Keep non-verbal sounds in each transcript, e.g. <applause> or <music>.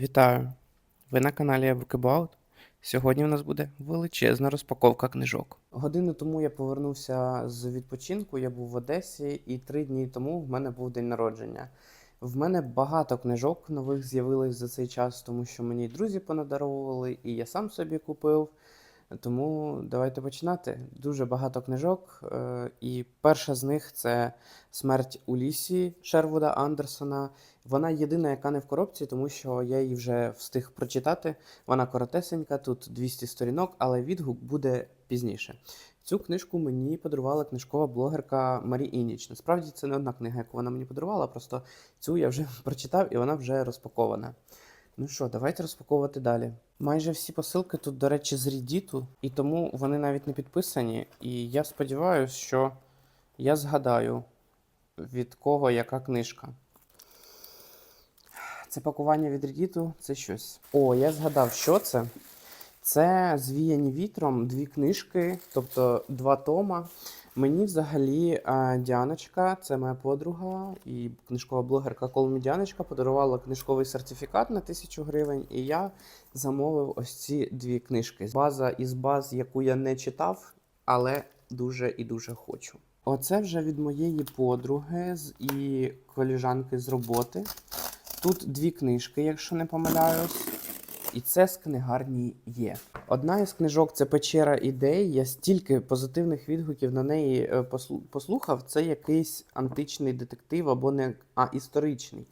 Вітаю! Ви на каналі Bookabout. Сьогодні у нас буде величезна розпаковка книжок. Годину тому я повернувся з відпочинку, я був в Одесі, і три дні тому в мене був день народження. В мене багато книжок нових з'явилось за цей час, тому що мені друзі понадаровували, і я сам собі купив. Тому давайте починати. Дуже багато книжок. е, І перша з них це Смерть у лісі Шервуда Андерсона. Вона єдина, яка не в коробці, тому що я її вже встиг прочитати. Вона коротесенька, тут 200 сторінок, але відгук буде пізніше. Цю книжку мені подарувала книжкова блогерка Марі Ініч. Насправді це не одна книга, яку вона мені подарувала, просто цю я вже <laughs> прочитав і вона вже розпакована. Ну що, давайте розпаковувати далі. Майже всі посилки тут, до речі, з Reddit, і тому вони навіть не підписані. І я сподіваюся, що я згадаю, від кого яка книжка. Це пакування від Reddit, це щось. О, я згадав, що це. Це звіяні вітром дві книжки, тобто два тома. Мені взагалі Діаночка, це моя подруга і книжкова блогерка Колмі Діаночка подарувала книжковий сертифікат на тисячу гривень, і я замовив ось ці дві книжки. База із баз, яку я не читав, але дуже і дуже хочу. Оце вже від моєї подруги і коліжанки з роботи. Тут дві книжки, якщо не помиляюсь. І це з книгарні є. Одна із книжок це Печера ідей. Я стільки позитивних відгуків на неї е, послухав. Це якийсь античний детектив або не а історичний.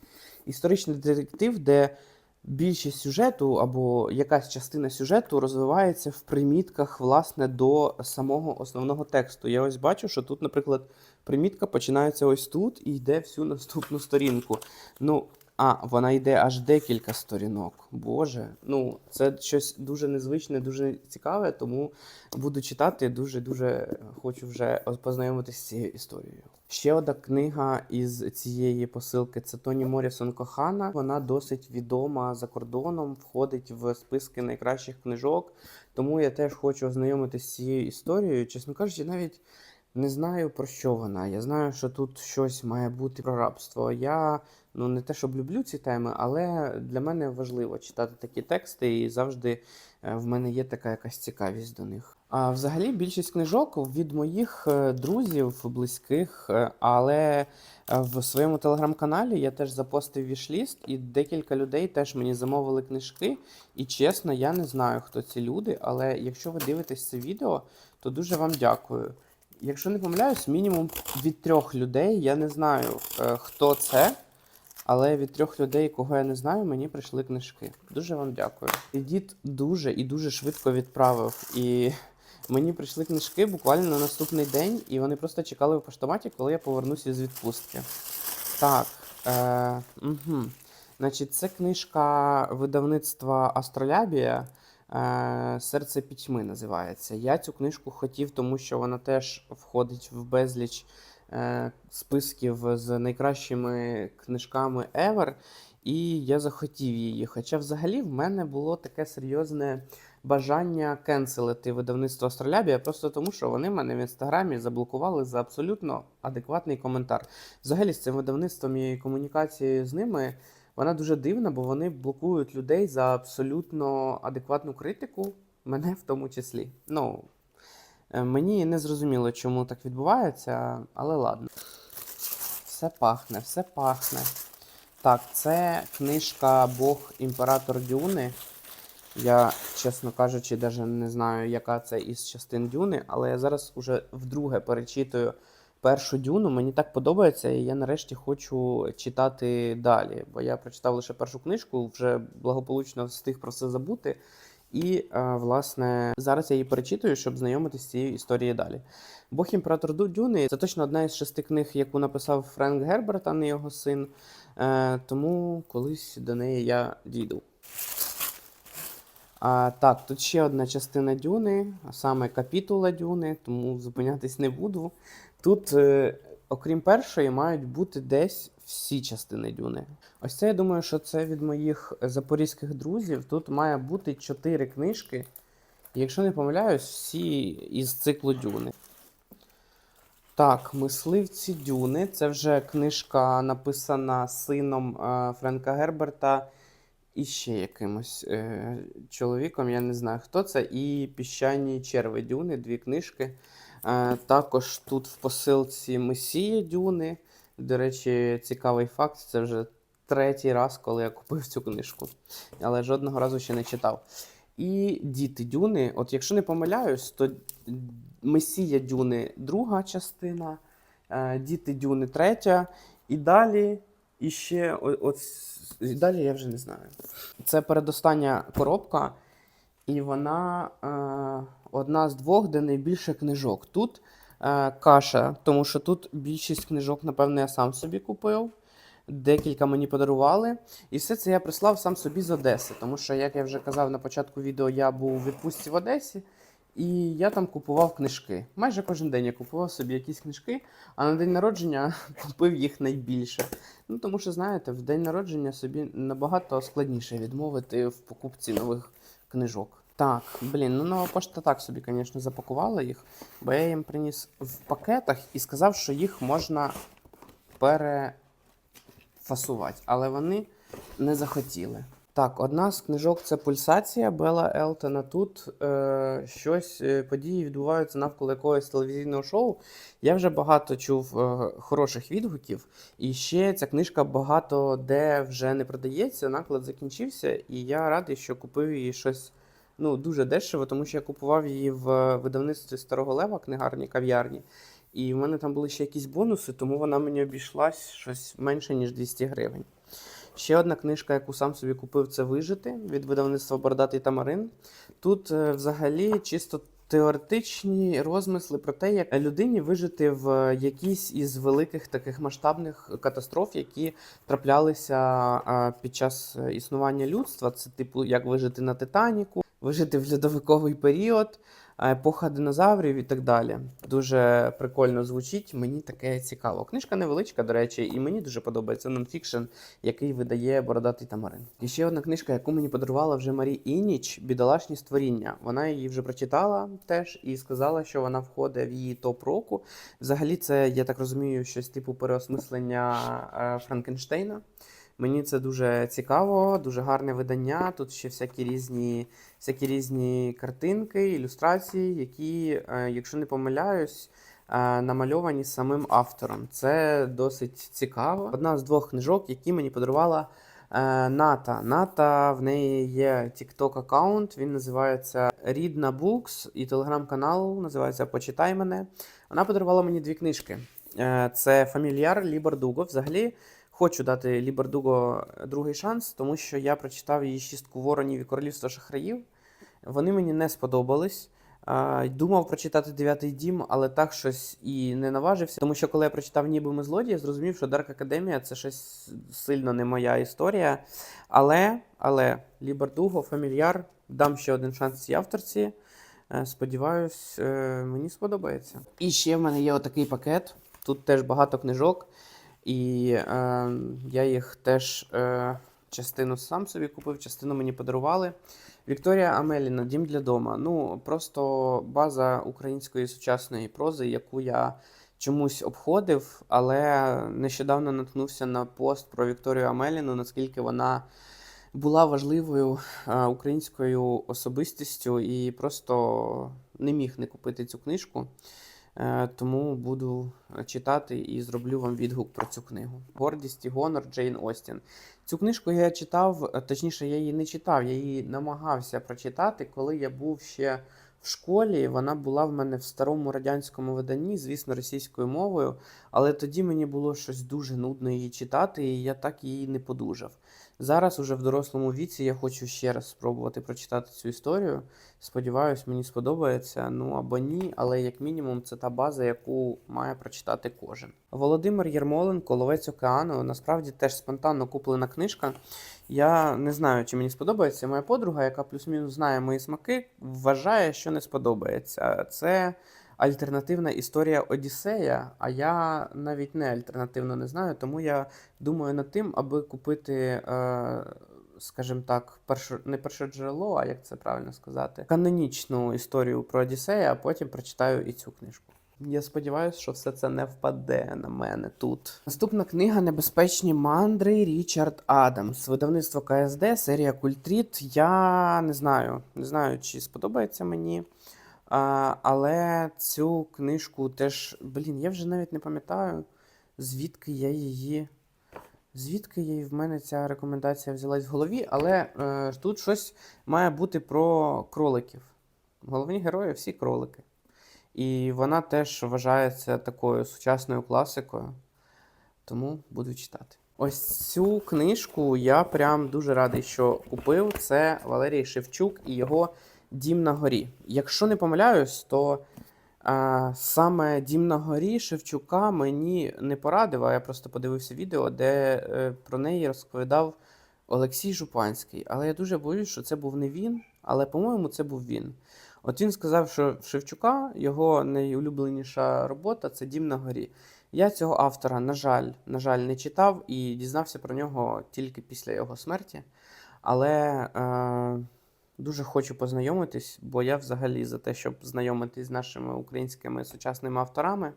Історичний детектив, де більшість сюжету або якась частина сюжету розвивається в примітках власне до самого основного тексту. Я ось бачу, що тут, наприклад, примітка починається ось тут і йде всю наступну сторінку. Ну, а, вона йде аж декілька сторінок. Боже, ну це щось дуже незвичне, дуже цікаве, тому буду читати. Дуже дуже хочу вже познайомитися з цією історією. Ще одна книга із цієї посилки це Тоні Морісон Кохана. Вона досить відома за кордоном, входить в списки найкращих книжок. Тому я теж хочу ознайомитися з цією історією. Чесно кажучи, навіть не знаю про що вона. Я знаю, що тут щось має бути про рабство. Я ну не те, щоб люблю ці теми, але для мене важливо читати такі тексти, і завжди е, в мене є така якась цікавість до них. А взагалі більшість книжок від моїх е, друзів, близьких, е, але в своєму телеграм-каналі я теж запостив вішліст, і декілька людей теж мені замовили книжки. І чесно, я не знаю, хто ці люди, але якщо ви дивитесь це відео, то дуже вам дякую. Якщо не помиляюсь, мінімум від трьох людей я не знаю, хто це. Але від трьох людей, кого я не знаю, мені прийшли книжки. Дуже вам дякую. І дід дуже і дуже швидко відправив. І мені прийшли книжки буквально на наступний день, і вони просто чекали в поштоматі, коли я повернуся з відпустки. Так. Е, угу. Значить, це книжка видавництва Астролябія. Е, Серце пітьми називається. Я цю книжку хотів, тому що вона теж входить в безліч списків з найкращими книжками ever, і я захотів її. Хоча взагалі в мене було таке серйозне бажання кенселити видавництво Астролябія, просто тому, що вони мене в інстаграмі заблокували за абсолютно адекватний коментар. Взагалі, з цим видавництвом і комунікацією з ними. Вона дуже дивна, бо вони блокують людей за абсолютно адекватну критику, мене в тому числі. Ну, е, мені не зрозуміло, чому так відбувається, але ладно. Все пахне, все пахне. Так, це книжка Бог Імператор Дюни. Я, чесно кажучи, навіть не знаю, яка це із частин Дюни, але я зараз уже вдруге перечитую першу дюну. Мені так подобається, і я нарешті хочу читати далі. Бо я прочитав лише першу книжку, вже благополучно встиг про це забути. І, е, власне, зараз я її перечитую, щоб знайомитися з цією історією далі. Бог імператор Дюни це точно одна із шести книг, яку написав Френк Герберт, а не його син. Е, тому колись до неї я дійду. А, так, тут ще одна частина дюни, а саме капітула дюни, тому зупинятись не буду. Тут, е, окрім першої, мають бути десь всі частини дюни. Ось це я думаю, що це від моїх запорізьких друзів. Тут має бути чотири книжки. Якщо не помиляюсь, всі із циклу дюни. Так, мисливці Дюни. Це вже книжка написана сином е, Френка Герберта і ще якимось е, чоловіком, я не знаю хто це, і піщані черви Дюни, дві книжки. Е, також тут в посилці Месія Дюни. До речі, цікавий факт, це вже третій раз, коли я купив цю книжку, але жодного разу ще не читав. І Діти Дюни. От якщо не помиляюсь, то Месія Дюни друга частина, е, Діти Дюни третя, і далі і ще от, і далі я вже не знаю. Це передостання коробка, і вона е, одна з двох, де найбільше книжок. Тут каша, тому що тут більшість книжок, напевно, я сам собі купив. Декілька мені подарували. І все це я прислав сам собі з Одеси. Тому що, як я вже казав на початку відео, я був у відпустці в Одесі, і я там купував книжки. Майже кожен день я купував собі якісь книжки, а на день народження <laughs> купив їх найбільше. Ну тому що, знаєте, в день народження собі набагато складніше відмовити в покупці нових книжок. Так, блін, ну нова пошта так собі, звісно, запакувала їх, бо я їм приніс в пакетах і сказав, що їх можна перефасувати, але вони не захотіли. Так, одна з книжок це пульсація Бела Елтона. Тут е, щось е, події відбуваються навколо якогось телевізійного шоу. Я вже багато чув е, хороших відгуків, і ще ця книжка багато де вже не продається. Наклад закінчився, і я радий, що купив її щось ну, дуже дешево, тому що я купував її в видавництві Старого Лева, книгарні кав'ярні. І в мене там були ще якісь бонуси, тому вона мені обійшлась щось менше, ніж 200 гривень. Ще одна книжка, яку сам собі купив, це Вижити від видавництва Бородатий Тамарин. Тут е, взагалі чисто теоретичні розмисли про те, як людині вижити в якійсь із великих таких масштабних катастроф, які траплялися е, під час е, існування людства. Це типу як вижити на Титаніку, вижити в льодовиковий період, епоха динозаврів і так далі. Дуже прикольно звучить. Мені таке цікаво. Книжка невеличка, до речі, і мені дуже подобається нонфікшн, який видає Бородатий Тамарин. І ще одна книжка, яку мені подарувала вже Марі Ініч Бідолашні створіння. Вона її вже прочитала теж і сказала, що вона входить в її топ року. Взагалі, це я так розумію, щось типу переосмислення е, Франкенштейна. Мені це дуже цікаво, дуже гарне видання. Тут ще всякі різні, всякі різні картинки, ілюстрації, які, е, якщо не помиляюсь, е, намальовані самим автором. Це досить цікаво. Одна з двох книжок, які мені подарувала е, Ната. Ната в неї є TikTok аккаунт, він називається Рідна Books, і телеграм-канал називається Почитай мене. Вона подарувала мені дві книжки. Це Фамільяр Лібердуго. Взагалі. Хочу дати Лібердуго другий шанс, тому що я прочитав її шістку воронів і королівство шахраїв. Вони мені не сподобались. Думав прочитати дев'ятий дім, але так щось і не наважився. Тому що коли я прочитав ніби ми злодії, я зрозумів, що Дарк Академія це щось сильно не моя історія. Але, але Лібердуго, Фамільяр, дам ще один шанс цій авторці. Е, Сподіваюсь, е, мені сподобається. І ще в мене є отакий пакет. Тут теж багато книжок. І е, я їх теж е, частину сам собі купив, частину мені подарували. Вікторія Амеліна, Дім для дома. Ну, просто база української сучасної прози, яку я чомусь обходив, але нещодавно наткнувся на пост про Вікторію Амеліну, наскільки вона була важливою е, українською особистістю і просто не міг не купити цю книжку. Е, Тому буду читати і зроблю вам відгук про цю книгу. Гордість і гонор Джейн Остін. Цю книжку я читав, е, точніше, я її не читав, я її намагався прочитати, коли я був ще в школі. Вона була в мене в старому радянському виданні, звісно, російською мовою. Але тоді мені було щось дуже нудно її читати, і я так її не подужав. Зараз, уже в дорослому віці, я хочу ще раз спробувати прочитати цю історію. Сподіваюсь, мені сподобається. Ну або ні, але як мінімум це та база, яку має прочитати кожен. Володимир Єрмоленко, Ловець океану. Насправді теж спонтанно куплена книжка. Я не знаю, чи мені сподобається. Моя подруга, яка плюс-мінус знає мої смаки, вважає, що не сподобається. Це альтернативна історія Одіссея, а я навіть не альтернативно не знаю, тому я думаю над тим, аби купити. Е, скажімо так, перше, не перше джерело, а як це правильно сказати, канонічну історію про Одіссея, а потім прочитаю і цю книжку. Я сподіваюся, що все це не впаде на мене тут. Наступна книга Небезпечні мандри Річард Адамс. Видавництво КСД, серія Культріт. Я не знаю, не знаю, чи сподобається мені. А, але цю книжку теж. Блін, я вже навіть не пам'ятаю, звідки я її. Звідки її в мене ця рекомендація взялась в голові, але е, тут щось має бути про кроликів. Головні герої всі кролики. І вона теж вважається такою сучасною класикою. Тому буду читати. Ось цю книжку я прям дуже радий, що купив. Це Валерій Шевчук і його Дім на горі. Якщо не помиляюсь, то а, саме Дім на горі Шевчука мені не порадив, а я просто подивився відео, де е, про неї розповідав Олексій Жупанський. Але я дуже боюсь, що це був не він, але, по-моєму, це був він. От він сказав, що Шевчука його найулюбленіша робота це Дім на горі. Я цього автора, на жаль, на жаль, не читав і дізнався про нього тільки після його смерті. Але е, дуже хочу познайомитись, бо я взагалі за те, щоб знайомитись з нашими українськими сучасними авторами.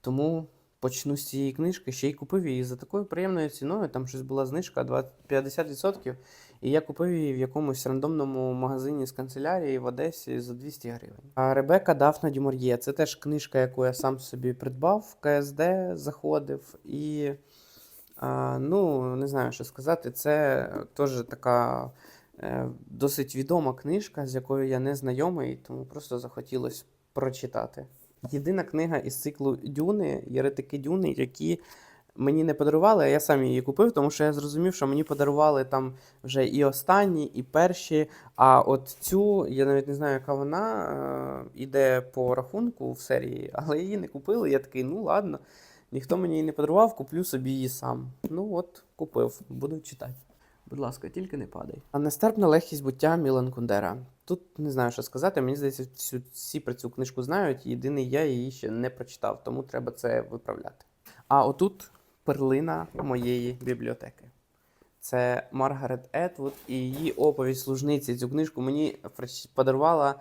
Тому почну з цієї книжки, ще й купив її за такою приємною ціною. Там щось була знижка 20 50%. І я купив її в якомусь рандомному магазині з канцелярії в Одесі за 200 гривень. А Ребека Дафна Дюмор'є це теж книжка, яку я сам собі придбав в КСД, заходив. І ну, не знаю, що сказати. Це теж така досить відома книжка, з якою я не знайомий, тому просто захотілося прочитати. Єдина книга із циклу Дюни, Єретики Дюни, які мені не подарували, а я сам її купив, тому що я зрозумів, що мені подарували там вже і останні, і перші. А от цю, я навіть не знаю, яка вона е, іде по рахунку в серії, але її не купили. Я такий, ну ладно, ніхто мені її не подарував, куплю собі її сам. Ну от, купив, буду читати. Будь ласка, тільки не падай. А нестерпна легкість буття Мілан Кундера. Тут не знаю, що сказати. Мені здається, всю- всі про цю книжку знають. Єдиний я її ще не прочитав, тому треба це виправляти. А отут перлина моєї бібліотеки. Це Маргарет Етвуд і її оповідь служниці. Цю книжку мені подарувала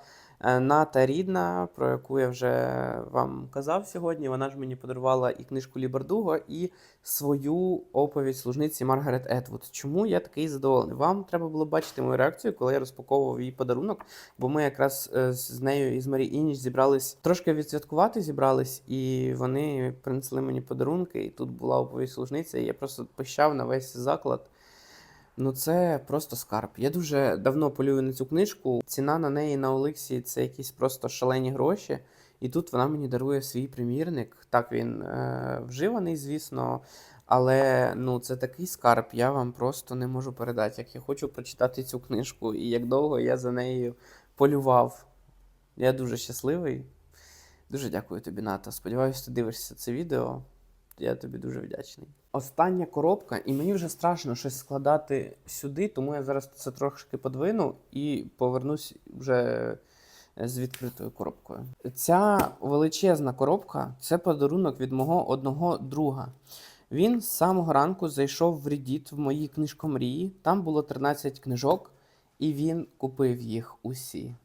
Ната Рідна, про яку я вже вам казав сьогодні. Вона ж мені подарувала і книжку Лібердуго, і свою оповідь служниці Маргарет Етвуд. Чому я такий задоволений? Вам треба було бачити мою реакцію, коли я розпаковував її подарунок, бо ми якраз е, з нею і з Марі Ініч зібрались трошки відсвяткувати, зібрались, і вони принесли мені подарунки. І тут була оповідь служниця, і я просто пищав на весь заклад. Ну, це просто скарб. Я дуже давно полюю на цю книжку. Ціна на неї на Олексі це якісь просто шалені гроші. І тут вона мені дарує свій примірник. Так, він е, вживаний, звісно. Але ну, це такий скарб, я вам просто не можу передати. Як я хочу прочитати цю книжку, і як довго я за нею полював. Я дуже щасливий. Дуже дякую тобі, Ната. Сподіваюся, ти дивишся це відео. Я тобі дуже вдячний. Остання коробка, і мені вже страшно щось складати сюди, тому я зараз це трошки подвину і повернусь вже з відкритою коробкою. Ця величезна коробка це подарунок від мого одного друга. Він з самого ранку зайшов в Reddit в моїй книжкомрії. Там було 13 книжок, і він купив їх усі.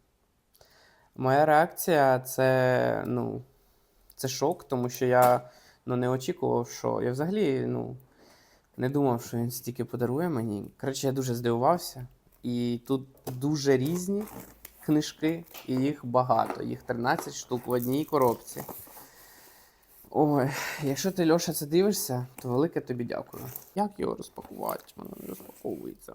Моя реакція це, ну, це шок, тому що я ну, не очікував, що. Я взагалі ну, не думав, що він стільки подарує мені. Коротше, я дуже здивувався. І тут дуже різні книжки, і їх багато. Їх 13 штук в одній коробці. Ой, якщо ти, Льоша, це дивишся, то велике тобі дякую. Як його розпакувати? Воно не розпаковується.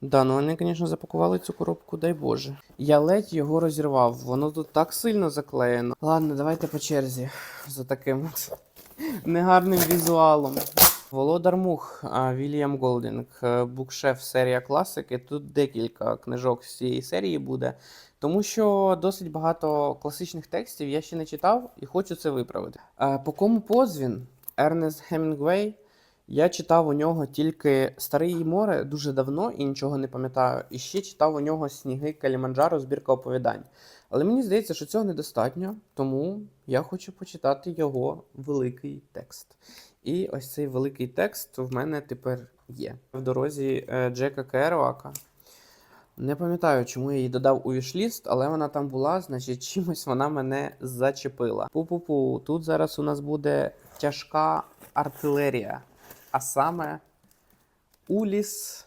Да, ну вони, звісно, запакували цю коробку, дай Боже. Я ледь його розірвав, воно тут так сильно заклеєно. Ладно, давайте по черзі за таким негарним візуалом. Володар Мух Вільям Голдінг, е, букшеф серія класики. Тут декілька книжок з цієї серії буде, тому що досить багато класичних текстів я ще не читав і хочу це виправити. Е, По кому позвін Ернест Хемінгвей. Я читав у нього тільки Старе її море дуже давно і нічого не пам'ятаю. І ще читав у нього Сніги Каліманджаро, збірка оповідань. Але мені здається, що цього недостатньо, тому я хочу почитати його великий текст. І ось цей великий текст в мене тепер є. В дорозі е, Джека Керуака. Не пам'ятаю, чому я її додав у вішліст, але вона там була, значить, чимось вона мене зачепила. Пу-пу-пу, тут зараз у нас буде тяжка артилерія, а саме Уліс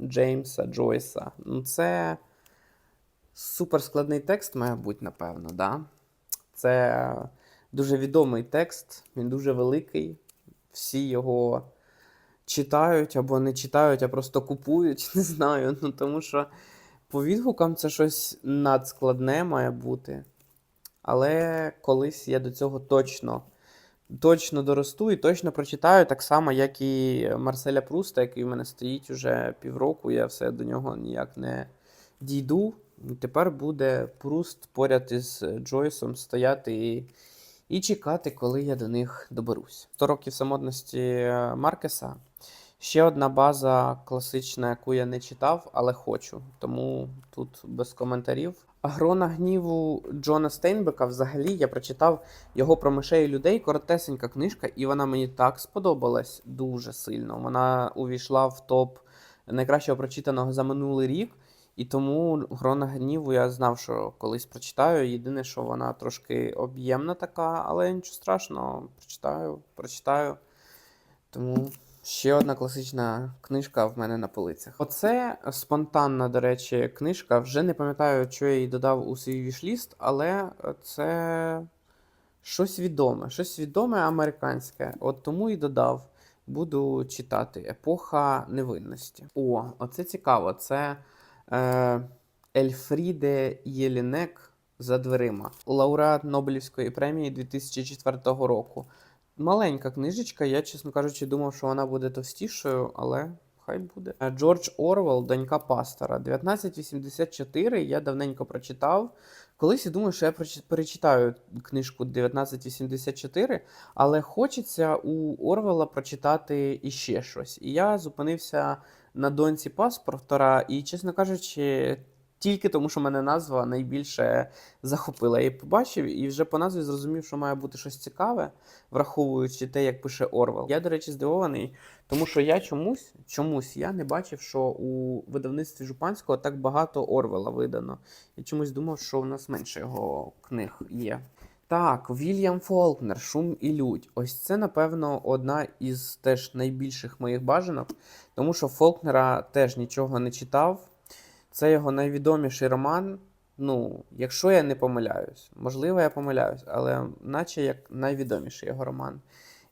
Джеймса Джойса. Ну, це суперскладний текст, має бути, напевно, да? Це дуже відомий текст, він дуже великий. Всі його читають або не читають, а просто купують, <laughs> не знаю. Ну, тому що по відгукам це щось надскладне має бути. Але колись я до цього точно, точно доросту і точно прочитаю, так само, як і Марселя Пруста, який в мене стоїть уже півроку, я все до нього ніяк не дійду. Тепер буде Пруст поряд із Джойсом стояти і, і чекати, коли я до них доберусь. 100 років самотності Маркеса. Ще одна база класична, яку я не читав, але хочу. Тому тут без коментарів. Грона гніву Джона Стейнбека взагалі я прочитав його про мишей людей. Коротесенька книжка, і вона мені так сподобалась дуже сильно. Вона увійшла в топ найкращого прочитаного за минулий рік. І тому Грона гніву я знав, що колись прочитаю. Єдине, що вона трошки об'ємна така, але нічого страшного, прочитаю, прочитаю. Тому ще одна класична книжка в мене на полицях. Оце спонтанна, до речі, книжка. Вже не пам'ятаю, що я її додав у свій вішліст, але це щось відоме, щось відоме американське. От тому і додав. Буду читати. Епоха невинності. О, оце цікаво. Це е, Ельфріде Єлінек за дверима, лауреат Нобелівської премії 2004 року. Маленька книжечка, я, чесно кажучи, думав, що вона буде товстішою, але хай буде. Е, Джордж Орвел, донька пастора. 1984 я давненько прочитав. Колись я думаю, що я перечитаю книжку 1984, але хочеться у Орвела прочитати іще щось. І я зупинився на доньці паспортора, і, чесно кажучи, тільки тому, що мене назва найбільше захопила. Я її побачив і вже по назві зрозумів, що має бути щось цікаве, враховуючи те, як пише Орвел. Я, до речі, здивований, тому що я чомусь, чомусь я не бачив, що у видавництві Жупанського так багато Орвела видано. Я чомусь думав, що в нас менше його книг є. Так, Вільям Фолкнер, Шум і лють. Ось це, напевно, одна із теж найбільших моїх бажанок, тому що Фолкнера теж нічого не читав. Це його найвідоміший роман. Ну, якщо я не помиляюсь, можливо, я помиляюсь, але наче як найвідоміший його роман.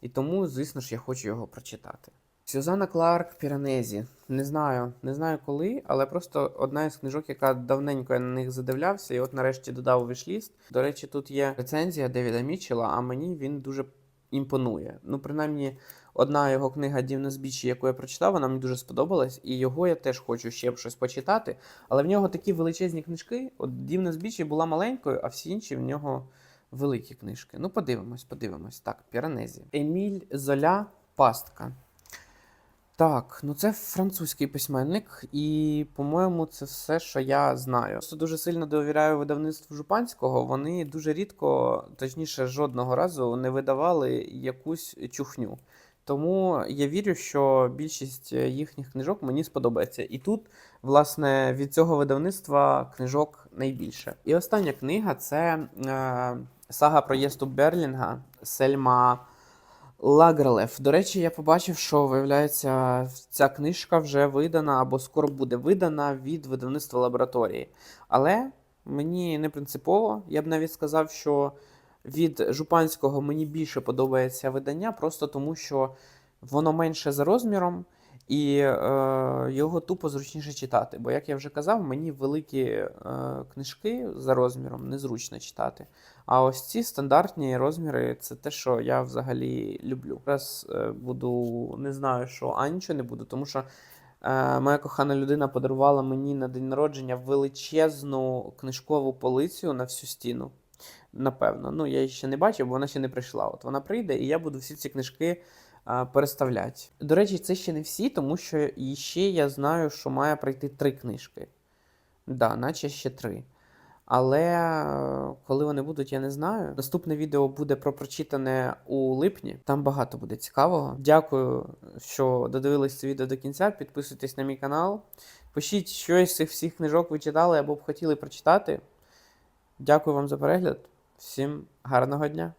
І тому, звісно ж, я хочу його прочитати. Сюзанна Кларк Піранезі. Не знаю, не знаю коли, але просто одна із книжок, яка давненько я на них задивлявся, і от нарешті додав у вішліст. До речі, тут є рецензія Девіда Мічела, а мені він дуже імпонує. Ну, принаймні, одна його книга Дівне збіччя, яку я прочитав, вона мені дуже сподобалась, і його я теж хочу ще щось почитати. Але в нього такі величезні книжки. От Дівне збіччя була маленькою, а всі інші в нього великі книжки. Ну, подивимось, подивимось. Так, Піранезі. Еміль Золя Пастка. Так, ну це французький письменник, і, по-моєму, це все, що я знаю. Просто дуже сильно довіряю видавництву Жупанського. Вони дуже рідко, точніше, жодного разу не видавали якусь чухню. Тому я вірю, що більшість їхніх книжок мені сподобається. І тут, власне, від цього видавництва книжок найбільше. І остання книга це е, сага про Єсту Берлінга Сельма. Лагерлев. До речі, я побачив, що виявляється, ця книжка вже видана або скоро буде видана від видавництва лабораторії. Але мені не принципово. Я б навіть сказав, що від Жупанського мені більше подобається видання, просто тому що воно менше за розміром. І е, його тупо зручніше читати. Бо, як я вже казав, мені великі е, книжки за розміром незручно читати. А ось ці стандартні розміри це те, що я взагалі люблю. Зараз е, буду не знаю, що, а нічого не буду, тому що е, моя кохана людина подарувала мені на день народження величезну книжкову полицю на всю стіну. Напевно. Ну, я її ще не бачив, бо вона ще не прийшла. От вона прийде, і я буду всі ці книжки а, переставляти. До речі, це ще не всі, тому що ще я знаю, що має прийти три книжки. Да, наче ще три. Але е, коли вони будуть, я не знаю. Наступне відео буде про прочитане у липні. Там багато буде цікавого. Дякую, що додивились це відео до кінця. Підписуйтесь на мій канал. Пишіть, що із цих всіх книжок ви читали або б хотіли прочитати. Дякую вам за перегляд. Всім гарного дня!